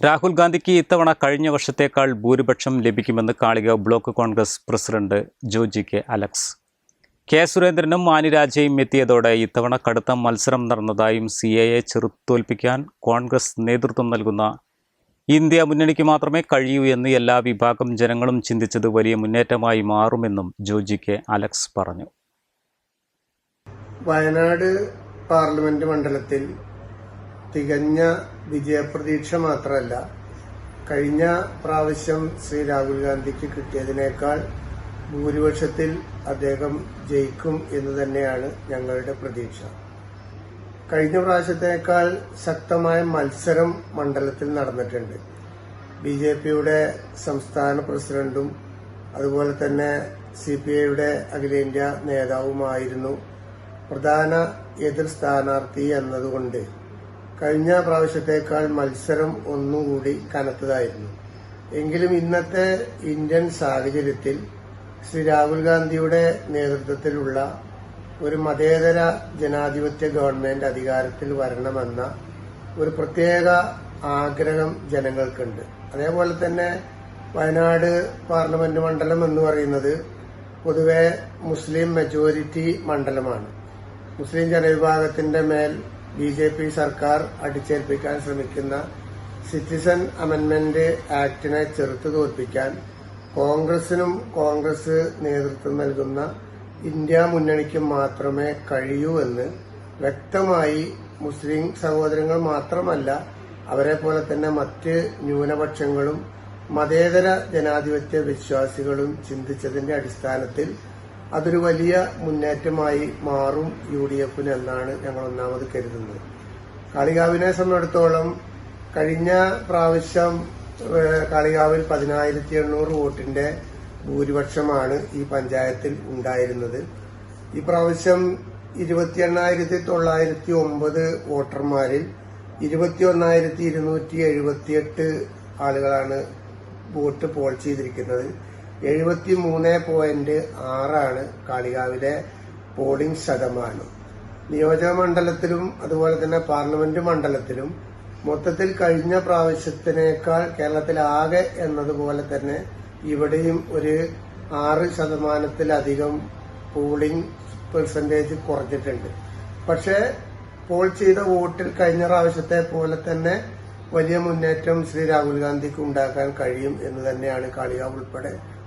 Rahul ഗാന്ധിക്ക് ഇത്തവണ കഴിഞ്ഞ വർഷത്തേക്കാൾ ഭൂരിപക്ഷം ലഭിക്കുമെന്ന് Kalika block Congress president Joji K Alex. K സുരേന്ദ്രനും മാനിരാജയും എത്തിയതോടെ ഇത്തവണ കടുത്ത മത്സരം നടന്നതായും സി എ എ ചെറുത്തോൽപ്പിക്കാൻ കോൺഗ്രസ് നേതൃത്വം നൽകുന്ന ഇന്ത്യ മുന്നണിക്ക് മാത്രമേ കഴിയൂ എന്ന് എല്ലാ വിഭാഗം ജനങ്ങളും ചിന്തിച്ചത് വലിയ മുന്നേറ്റമായി മാറുമെന്നും ജോജി കെ അലക്സ് പറഞ്ഞു. വയനാട് പാർലമെന്റ് മണ്ഡലത്തിൽ തികഞ്ഞ വിജയപ്രതീക്ഷ മാത്രമല്ല കഴിഞ്ഞ പ്രാവശ്യം ശ്രീ രാഹുൽ ഗാന്ധിക്ക് കിട്ടിയതിനേക്കാൾ ഭൂരിപക്ഷത്തിൽ അദ്ദേഹം ജയിക്കും എന്ന് തന്നെയാണ് ഞങ്ങളുടെ പ്രതീക്ഷ. കഴിഞ്ഞ പ്രാവശ്യത്തേക്കാൾ ശക്തമായ മത്സരം മണ്ഡലത്തിൽ നടന്നിട്ടുണ്ട്. ബി ജെ പിയുടെ സംസ്ഥാന പ്രസിഡന്റും അതുപോലെ തന്നെ സി പി ഐയുടെ അഖിലേന്ത്യാ നേതാവുമായിരുന്നു പ്രധാന എതിർ സ്ഥാനാർത്ഥി എന്നതുകൊണ്ട് കഴിഞ്ഞ പ്രാവശ്യത്തേക്കാൾ മത്സരം ഒന്നുകൂടി കനത്തതായിരുന്നു. എങ്കിലും ഇന്നത്തെ ഇന്ത്യൻ സാഹചര്യത്തിൽ ശ്രീ രാഹുൽ ഗാന്ധിയുടെ നേതൃത്വത്തിലുള്ള ഒരു മതേതര ജനാധിപത്യ ഗവൺമെന്റ് അധികാരത്തിൽ വരണമെന്ന ഒരു പ്രത്യേക ആഗ്രഹം ജനങ്ങൾക്കുണ്ട്. അതേപോലെ തന്നെ വയനാട് പാർലമെന്റ് മണ്ഡലം എന്ന് പറയുന്നത് പൊതുവെ മുസ്ലിം മെജോറിറ്റി മണ്ഡലമാണ്. മുസ്ലിം ജനവിഭാഗത്തിന്റെ മേൽ ബി ജെ പി സർക്കാർ അടിച്ചേൽപ്പിക്കാൻ ശ്രമിക്കുന്ന സിറ്റിസൺ അമെന്റ്മെന്റ് ആക്ടിനെ ചെറുത്തു തോൽപ്പിക്കാൻ കോൺഗ്രസിനും കോൺഗ്രസ് നേതൃത്വം നൽകുന്ന ഇന്ത്യ മുന്നണിക്കും മാത്രമേ കഴിയൂ എന്ന് വ്യക്തമായി മുസ്ലിം സഹോദരങ്ങൾ മാത്രമല്ല അവരെ പോലെ തന്നെ മറ്റ് ന്യൂനപക്ഷങ്ങളും മതേതര ജനാധിപത്യ വിശ്വാസികളും ചിന്തിച്ചതിന്റെ അടിസ്ഥാനത്തിൽ അതൊരു വലിയ മുന്നേറ്റമായി മാറും യു ഡി എഫിന് എന്നാണ് ഞങ്ങൾ ഒന്നാമത് കരുതുന്നത്. കാളികാവിനെ സംബന്ധിച്ചിടത്തോളം കഴിഞ്ഞ പ്രാവശ്യം കാളികാവിൽ പതിനായിരത്തി എണ്ണൂറ് വോട്ടിന്റെ ഭൂരിപക്ഷമാണ് ഈ പഞ്ചായത്തിൽ ഉണ്ടായിരുന്നത്. ഈ പ്രാവശ്യം ഇരുപത്തി എണ്ണായിരത്തി തൊള്ളായിരത്തി ഒമ്പത് വോട്ടർമാരിൽ ഇരുപത്തി ഒന്നായിരത്തി ഇരുന്നൂറ്റി എഴുപത്തിയെട്ട് ആളുകളാണ് വോട്ട് പോൾ ചെയ്തിരിക്കുന്നത്. എഴുപത്തി മൂന്ന് പോയിന്റ് ആറാണ് കാളികാവിലെ പോളിംഗ് ശതമാനം. നിയോജക മണ്ഡലത്തിലും അതുപോലെ തന്നെ പാർലമെന്റ് മണ്ഡലത്തിലും മൊത്തത്തിൽ കഴിഞ്ഞ പ്രാവശ്യത്തിനേക്കാൾ കേരളത്തിലാകെ എന്നതുപോലെ തന്നെ ഇവിടെയും ഒരു ആറ് ശതമാനത്തിലധികം പോളിംഗ് പെർസെന്റേജ് കുറഞ്ഞിട്ടുണ്ട്. പക്ഷേ പോൾ ചെയ്ത വോട്ടിൽ കഴിഞ്ഞ പ്രാവശ്യത്തെ പോലെ തന്നെ വലിയ മുന്നേറ്റം ശ്രീ രാഹുൽ ഗാന്ധിക്ക് ഉണ്ടാക്കാൻ കഴിയും എന്ന് തന്നെയാണ് കാളികാവ് ഉൾപ്പെടെ